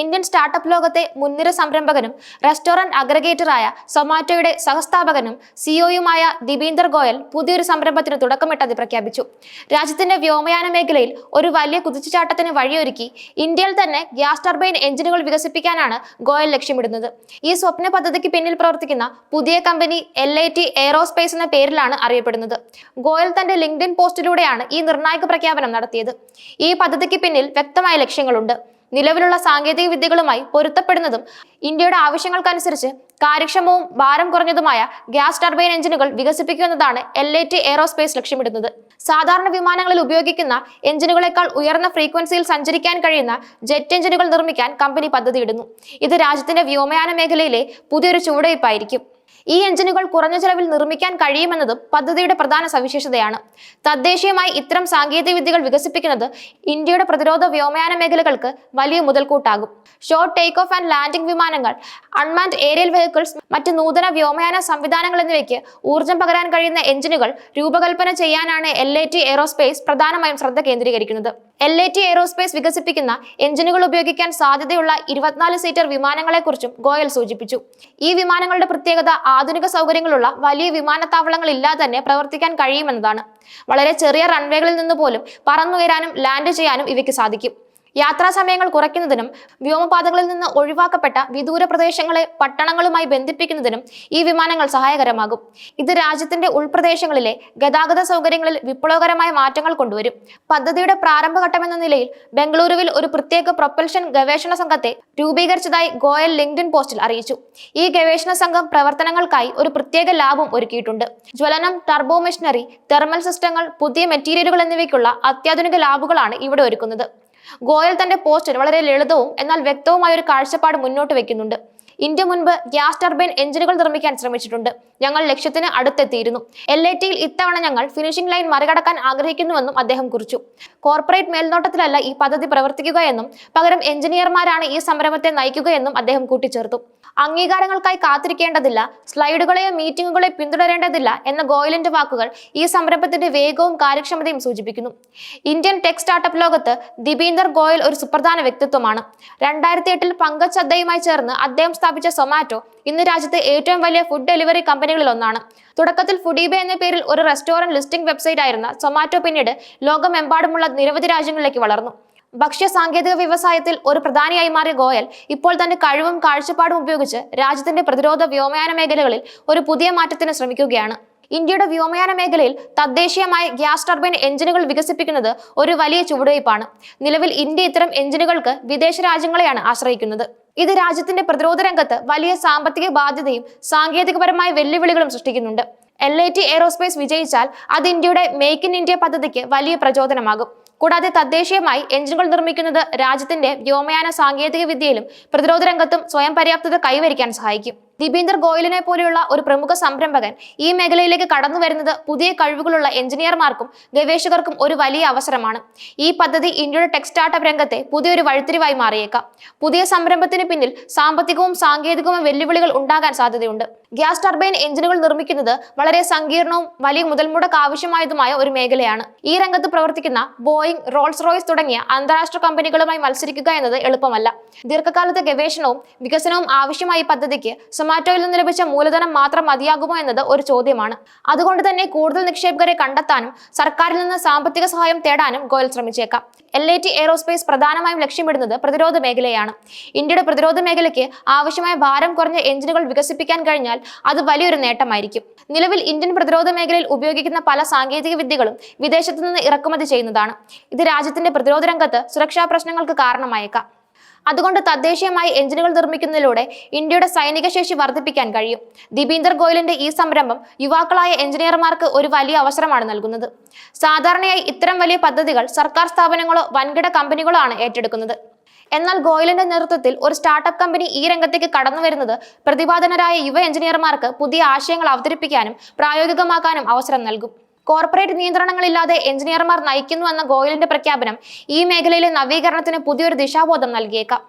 Indian startup ലോകത്തെ മുൻനിര സംരംഭകനും റെസ്റ്റോറന്റ് അഗ്രഗേറ്ററായ സൊമാറ്റോയുടെ സഹസ്ഥാപകനും സിഒയുമായ ദീപീന്ദർ ഗോയൽ പുതിയൊരു സംരംഭത്തിന് തുടക്കമിട്ടത് പ്രഖ്യാപിച്ചു. രാജ്യത്തിന്റെ വ്യോമയാന മേഖലയിൽ ഒരു വലിയ കുതിച്ചുചാട്ടത്തിന് വഴിയൊരുക്കി ഇന്ത്യയിൽ തന്നെ ഗ്യാസ് ടർബൈൻ എഞ്ചിനുകൾ വികസിപ്പിക്കാനാണ് ഗോയൽ ലക്ഷ്യമിടുന്നത്. ഈ സ്വപ്ന പദ്ധതിക്ക് പിന്നിൽ പ്രവർത്തിക്കുന്ന പുതിയ company L I T aerospace എന്ന പേരിലാണ് അറിയപ്പെടുന്നത്. ഗോയൽ തന്റെ ലിങ്ക്ഡിൻ പോസ്റ്റിലൂടെയാണ് ഈ നിർണായക പ്രഖ്യാപനം നടത്തിയത്. ഈ പദ്ധതിക്ക് പിന്നിൽ വ്യക്തമായ ലക്ഷ്യങ്ങളുണ്ട്. നിലവിലുള്ള സാങ്കേതിക വിദ്യകളുമായി പൊരുത്തപ്പെടുന്നതും ഇന്ത്യയുടെ ആവശ്യങ്ങൾക്കനുസരിച്ച് കാര്യക്ഷമവും ഭാരം കുറഞ്ഞതുമായ ഗ്യാസ് ടർബൈൻ എഞ്ചിനുകൾ വികസിപ്പിക്കുന്നതാണ് എൽ എ ടി എയറോസ്പേസ് ലക്ഷ്യമിടുന്നത്. സാധാരണ വിമാനങ്ങളിൽ ഉപയോഗിക്കുന്ന എഞ്ചിനുകളെക്കാൾ ഉയർന്ന ഫ്രീക്വൻസിയിൽ സഞ്ചരിക്കാൻ കഴിയുന്ന ജെറ്റ് എഞ്ചിനുകൾ നിർമ്മിക്കാൻ കമ്പനി പദ്ധതിയിടുന്നു. ഇത് രാജ്യത്തിന്റെ വ്യോമയാന മേഖലയിലെ പുതിയൊരു ചുവടുവയ്പായിരിക്കും ഈ എഞ്ചിനുകൾ കുറഞ്ഞ ചെലവിൽ നിർമ്മിക്കാൻ കഴിയുമെന്നതും പദ്ധതിയുടെ പ്രധാന സവിശേഷതയാണ്. തദ്ദേശീയമായി ഇത്തരം സാങ്കേതിക വിദ്യകൾ വികസിപ്പിക്കുന്നത് ഇന്ത്യയുടെ പ്രതിരോധ വ്യോമയാന മേഖലകൾക്ക് വലിയ മുതൽക്കൂട്ടാകും. Short take off and landing വിമാനങ്ങൾ അൺമാൻഡ് ഏരിയൽ വെഹിക്കിൾസ് മറ്റ് നൂതന വ്യോമയാന സംവിധാനങ്ങൾ എന്നിവയ്ക്ക് ഊർജം പകരാൻ കഴിയുന്ന എഞ്ചിനുകൾ രൂപകൽപ്പന ചെയ്യാനാണ് എൽ എ ടി എയറോസ്പേസ് പ്രധാനമായും ശ്രദ്ധ കേന്ദ്രീകരിക്കുന്നത്. എൽ എ ടി എയറോസ്പേസ് വികസിപ്പിക്കുന്ന എഞ്ചിനുകൾ ഉപയോഗിക്കാൻ സാധ്യതയുള്ള ഇരുപത്തിനാല് സീറ്റർ വിമാനങ്ങളെക്കുറിച്ചും ഗോയൽ സൂചിപ്പിച്ചു. ഈ വിമാനങ്ങളുടെ പ്രത്യേകത ആധുനിക സൗകര്യങ്ങളുള്ള വലിയ വിമാനത്താവളങ്ങൾ ഇല്ലാതെ തന്നെ പ്രവർത്തിക്കാൻ കഴിയുമെന്നതാണ്. വളരെ ചെറിയ റൺവേകളിൽ നിന്ന് പോലും പറന്നുയരാനും ലാൻഡ് ചെയ്യാനും ഇവയ്ക്ക് സാധിക്കും. യാത്രാ സമയങ്ങൾ കുറയ്ക്കുന്നതിനും വ്യോമപാതകളിൽ നിന്ന് ഒഴിവാക്കപ്പെട്ട വിദൂര പ്രദേശങ്ങളെ പട്ടണങ്ങളുമായി ബന്ധിപ്പിക്കുന്നതിനും ഈ വിമാനങ്ങൾ സഹായകരമാകും. ഇത് രാജ്യത്തിന്റെ ഉൾപ്രദേശങ്ങളിലെ ഗതാഗത സൗകര്യങ്ങളിൽ വിപ്ലവകരമായ മാറ്റങ്ങൾ കൊണ്ടുവരും. പദ്ധതിയുടെ പ്രാരംഭഘട്ടം എന്ന നിലയിൽ ബംഗളൂരുവിൽ ഒരു പ്രത്യേക പ്രൊപ്പൽഷൻ ഗവേഷണ സംഘത്തെ രൂപീകരിച്ചതായി ഗോയൽ ലിങ്ക്ഡിൻ പോസ്റ്റിൽ അറിയിച്ചു. ഈ ഗവേഷണ സംഘം പ്രവർത്തനങ്ങൾക്കായി ഒരു പ്രത്യേക ലാബും ഒരുക്കിയിട്ടുണ്ട്. ജ്വലനം ടർബോ മെഷീനറി തെർമൽ സിസ്റ്റങ്ങൾ പുതിയ മെറ്റീരിയലുകൾ എന്നിവയ്ക്കുള്ള അത്യാധുനിക ലാബുകളാണ് ഇവിടെ ഒരുക്കുന്നത്. ഗോയൽ തന്റെ പോസ്റ്റിൽ വളരെ ലളിതവും എന്നാൽ വ്യക്തവുമായ ഒരു കാഴ്ചപ്പാട് മുന്നോട്ട് വെക്കുന്നുണ്ട്. ഇന്ത്യ മുൻപ് ഗ്യാസ് ടർബൈൻ എഞ്ചിനുകൾ നിർമ്മിക്കാൻ ശ്രമിച്ചിട്ടുണ്ട്. ഞങ്ങൾ ലക്ഷ്യത്തിന് അടുത്തെത്തിയിരുന്നു. എൽ ഐ ടിയിൽ ഇത്തവണ ഞങ്ങൾ ഫിനിഷിംഗ് ലൈൻ മറികടക്കാൻ ആഗ്രഹിക്കുന്നുവെന്നും അദ്ദേഹം കുറിച്ചു. കോർപ്പറേറ്റ് മേൽനോട്ടത്തിലല്ല ഈ പദ്ധതി പ്രവർത്തിക്കുക എന്നും പകരം എഞ്ചിനീയർമാരാണ് ഈ സംരംഭത്തെ നയിക്കുകയെന്നും അദ്ദേഹം കൂട്ടിച്ചേർത്തു. അംഗീകാരങ്ങൾക്കായി കാത്തിരിക്കേണ്ടതില്ല സ്ലൈഡുകളെയോ മീറ്റിംഗുകളെയോ പിന്തുടരേണ്ടതില്ല എന്ന ഗോയലിന്റെ വാക്കുകൾ ഈ സംരംഭത്തിന്റെ വേഗവും കാര്യക്ഷമതയും സൂചിപ്പിക്കുന്നു. ഇന്ത്യൻ ടെക് സ്റ്റാർട്ടപ്പ് ലോകത്ത് ദീപീന്ദർ ഗോയൽ ഒരു സുപ്രധാന വ്യക്തിത്വമാണ്. രണ്ടായിരത്തി എട്ടിൽ പങ്കജ് ചദ്ദയുമായി ചേർന്ന് അദ്ദേഹം സ്ഥാപിച്ച സൊമാറ്റോ ഇന്ന് രാജ്യത്തെ ഏറ്റവും വലിയ ഫുഡ് ഡെലിവറി കമ്പനികളിൽ ഒന്നാണ്. തുടക്കത്തിൽ ഫുഡീബ എന്ന പേരിൽ ഒരു റെസ്റ്റോറന്റ് ലിസ്റ്റിംഗ് വെബ്സൈറ്റ് ആയിരുന്ന സൊമാറ്റോ പിന്നീട് ലോകമെമ്പാടുമുള്ള നിരവധി രാജ്യങ്ങളിലേക്ക് വളർന്നു. ഭക്ഷ്യ സാങ്കേതിക വ്യവസായത്തിൽ ഒരു പ്രധാനിയായി മാറിയ ഗോയൽ ഇപ്പോൾ തന്റെ കഴിവും കാഴ്ചപ്പാടും ഉപയോഗിച്ച് രാജ്യത്തിന്റെ പ്രതിരോധ വ്യോമയാന മേഖലകളിൽ ഒരു പുതിയ മാറ്റത്തിന് ശ്രമിക്കുകയാണ്. ഇന്ത്യയുടെ വ്യോമയാന മേഖലയിൽ തദ്ദേശീയമായ ഗ്യാസ് ടർബൈൻ എഞ്ചിനുകൾ വികസിപ്പിക്കുന്നത് ഒരു വലിയ ചുവടുവയ്പ്പാണ്. നിലവിൽ ഇന്ത്യ ഇത്തരം എഞ്ചിനുകൾക്ക് വിദേശ രാജ്യങ്ങളെയാണ് ആശ്രയിക്കുന്നത്. ഇത് രാജ്യത്തിന്റെ പ്രതിരോധ രംഗത്ത് വലിയ സാമ്പത്തിക ബാധ്യതയും സാങ്കേതികപരമായ വെല്ലുവിളികളും സൃഷ്ടിക്കുന്നുണ്ട്. എൽ ഐ ടി എയ്റോസ്പേസ് വിജയിച്ചാൽ അത് ഇന്ത്യയുടെ മേക്ക് ഇൻ ഇന്ത്യ പദ്ധതിക്ക് വലിയ പ്രചോദനമാകും. കൂടാതെ തദ്ദേശീയമായി എഞ്ചിനുകൾ നിർമ്മിക്കുന്നത് രാജ്യത്തിന്റെ വ്യോമയാന സാങ്കേതിക വിദ്യയിലും പ്രതിരോധ രംഗത്തും സ്വയം പര്യാപ്തത കൈവരിക്കാൻ സഹായിക്കും. ദീപീന്ദർ ഗോയലിനെ പോലെയുള്ള ഒരു പ്രമുഖ സംരംഭകൻ ഈ മേഖലയിലേക്ക് കടന്നു വരുന്നത് പുതിയ കഴിവുകളുള്ള എഞ്ചിനീയർമാർക്കും ഗവേഷകർക്കും ഒരു വലിയ അവസരമാണ്. ഈ പദ്ധതി ഇന്ത്യയുടെ ടെക് സ്റ്റാർട്ടപ്പ് രംഗത്തെ പുതിയൊരു വഴിത്തിരിവായി മാറിയേക്കാം. പുതിയ സംരംഭത്തിന് പിന്നിൽ സാമ്പത്തികവും സാങ്കേതികവും വെല്ലുവിളികൾ ഉണ്ടാകാൻ സാധ്യതയുണ്ട്. ഗ്യാസ് ടർബൈൻ എഞ്ചിനുകൾ നിർമ്മിക്കുന്നത് വളരെ സങ്കീർണവും വലിയ മുതൽമുടക്ക് ആവശ്യമായതുമായ ഒരു മേഖലയാണ്. ഈ രംഗത്ത് പ്രവർത്തിക്കുന്ന ബോയിങ് റോൾസ് റോയ്സ് തുടങ്ങിയ അന്താരാഷ്ട്ര കമ്പനികളുമായി മത്സരിക്കുക എന്നത് എളുപ്പമല്ല. ദീർഘകാലത്തെ ഗവേഷണവും വികസനവും ആവശ്യമായ പദ്ധതിക്ക് സൊമാറ്റോയിൽ നിന്ന് ലഭിച്ച മൂലധനം മാത്രം മതിയാകുമോ എന്നത് ഒരു ചോദ്യമാണ്. അതുകൊണ്ട് തന്നെ കൂടുതൽ നിക്ഷേപകരെ കണ്ടെത്താനും സർക്കാരിൽ നിന്ന് സാമ്പത്തിക സഹായം തേടാനും ഗോയൽ ശ്രമിച്ചേക്കാം. എൽ ഐ ടി എയറോസ്പേസ് പ്രധാനമായും ലക്ഷ്യമിടുന്നത് പ്രതിരോധ മേഖലയാണ്. ഇന്ത്യയുടെ പ്രതിരോധ മേഖലയ്ക്ക് ആവശ്യമായ ഭാരം കുറഞ്ഞ എഞ്ചിനുകൾ വികസിപ്പിക്കാൻ കഴിഞ്ഞാൽ അത് വലിയൊരു നേട്ടമായിരിക്കും. നിലവിൽ ഇന്ത്യൻ പ്രതിരോധ മേഖലയിൽ ഉപയോഗിക്കുന്ന പല സാങ്കേതിക വിദ്യകളും വിദേശത്തു നിന്ന് ഇറക്കുമതി ചെയ്യുന്നതാണ്. ഇത് രാജ്യത്തിന്റെ പ്രതിരോധ രംഗത്ത് സുരക്ഷാ പ്രശ്നങ്ങൾക്ക് കാരണമായേക്കാം. അതുകൊണ്ട് തദ്ദേശീയമായി എഞ്ചിനുകൾ നിർമ്മിക്കുന്നതിലൂടെ ഇന്ത്യയുടെ സൈനിക ശേഷി വർദ്ധിപ്പിക്കാൻ കഴിയും. ദീപീന്ദർ ഗോയലിന്റെ ഈ സംരംഭം യുവാക്കളായ എഞ്ചിനീയർമാർക്ക് ഒരു വലിയ അവസരമാണ് നൽകുന്നത്. സാധാരണയായി ഇത്തരം വലിയ പദ്ധതികൾ സർക്കാർ സ്ഥാപനങ്ങളോ വൻകിട കമ്പനികളോ ആണ് ഏറ്റെടുക്കുന്നത്. എന്നാൽ ഗോയലിന്റെ നേതൃത്വത്തിൽ ഒരു സ്റ്റാർട്ടപ്പ് കമ്പനി ഈ രംഗത്തേക്ക് കടന്നു വരുന്നത് പ്രതിപാദനരായ യുവ എഞ്ചിനീയർമാർക്ക് പുതിയ ആശയങ്ങൾ അവതരിപ്പിക്കാനും പ്രായോഗികമാക്കാനും അവസരം നൽകും. കോർപ്പറേറ്റ് നിയന്ത്രണങ്ങളില്ലാതെ എഞ്ചിനീയർമാർ നയിക്കുന്നു എന്ന ഗോയലിന്റെ പ്രഖ്യാപനം ഈ മേഖലയിലെ നവീകരണത്തിന് പുതിയൊരു ദിശാബോധം നൽകിയേക്കാം.